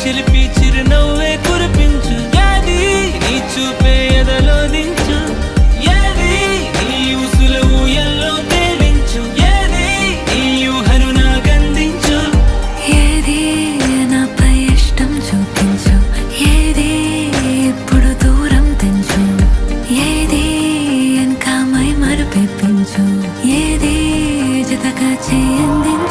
చిలిపి చిరునవ్వే కురిపించు. యాది నీ చూపే ఎదలో దించు. యాది నీ ఉసులు ఎల్లో తేలించు. యాది నీ ఊహను నాకందించు. ఏది నాపై ఇష్టం చూపించు. ఏది ఇప్పుడు దూరం తెంచు. ఏది వెనకమై మరుపెప్పించు. ఏది జతగా చేయందించు.